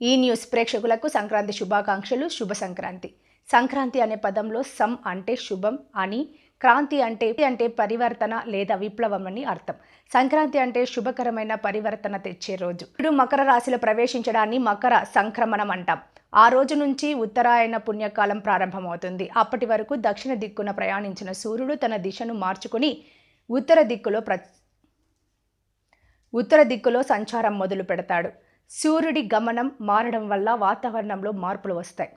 ఈ న్యూస్ ప్రేక్షకులకు సంక్రాంతి శుభాకాంక్షలు శుభ సంక్రాంతి. సంక్రాంతి అనే పదంలో సం అంటే శుభం అని క్రాంతి అంటే అంటే పరివర్తన లేదా విప్లవం అని అర్థం. సంక్రాంతి అంటే శుభకరమైన పరివర్తన తెచ్చే రోజు. ఇప్పుడు మకర రాశిలో ప్రవేశించడాన్ని మకర సంక్రమణం అంటాం. ఆ రోజు నుంచి ఉత్తరాయణ పుణ్యకాలం ప్రారంభమవుతుంది. అప్పటి వరకు దక్షిణ దిక్కున ప్రయాణించిన సూర్యుడు తన దిశను మార్చుకుని ఉత్తర దిక్కులో ప్ర ఉత్తర దిక్కులో సంచారం మొదలు పెడతాడు సూర్యుడి గమనం మారడం వల్ల వాతావరణంలో మార్పులు వస్తాయి.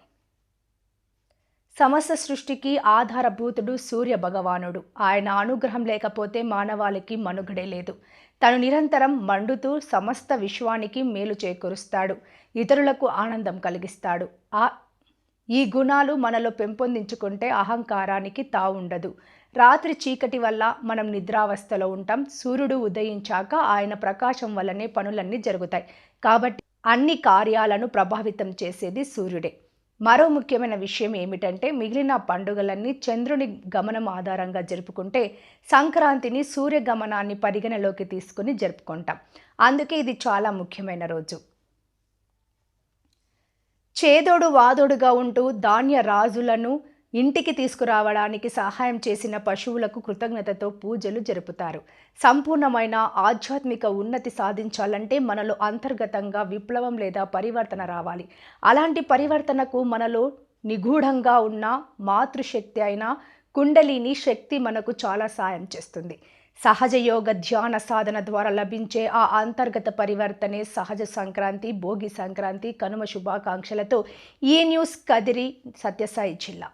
సమస్త సృష్టికి ఆధారభూతుడు సూర్య భగవానుడు. ఆయన అనుగ్రహం లేకపోతే మానవాళికి మనుగడే లేదు. తను నిరంతరం మండుతూ సమస్త విశ్వానికి మేలు చేకూరుస్తాడు. ఇతరులకు ఆనందం కలిగిస్తాడు. ఆ ఈ గుణాలు మనలో పెంపొందించుకుంటే అహంకారానికి తావుండదు. రాత్రి చీకటి వల్ల మనం నిద్రావస్థలో ఉంటాం. సూర్యుడు ఉదయించాక ఆయన ప్రకాశం వల్లనే పనులన్నీ జరుగుతాయి. కాబట్టి అన్ని కార్యాలను ప్రభావితం చేసేది సూర్యుడే. మరో ముఖ్యమైన విషయం ఏమిటంటే మిగిలిన పండుగలన్నీ చంద్రుని గమనం ఆధారంగా జరుపుకుంటే సంక్రాంతిని సూర్యగమనాన్ని పరిగణలోకి తీసుకుని జరుపుకుంటాం. అందుకే ఇది చాలా ముఖ్యమైన రోజు. చేదోడు వాదోడుగా ఉంటూ ధాన్య రాజులను ఇంటికి తీసుకురావడానికి సహాయం చేసిన పశువులకు కృతజ్ఞతతో పూజలు జరుపుతారు. సంపూర్ణమైన ఆధ్యాత్మిక ఉన్నతి సాధించాలంటే మనలో అంతర్గతంగా విప్లవం లేదా పరివర్తన రావాలి. అలాంటి పరివర్తనకు మనలో నిగూఢంగా ఉన్న మాతృశక్తి అయిన కుండలిని శక్తి మనకు చాలా సాయం చేస్తుంది. సహజ యోగ ధ్యాన సాధన ద్వారా లభించే ఆ అంతర్గత పరివర్తనే సహజ సంక్రాంతి భోగి సంక్రాంతి కనుమ శుభాకాంక్షలతో ఈ న్యూస్ కదిరి సత్యసాయి జిల్లా.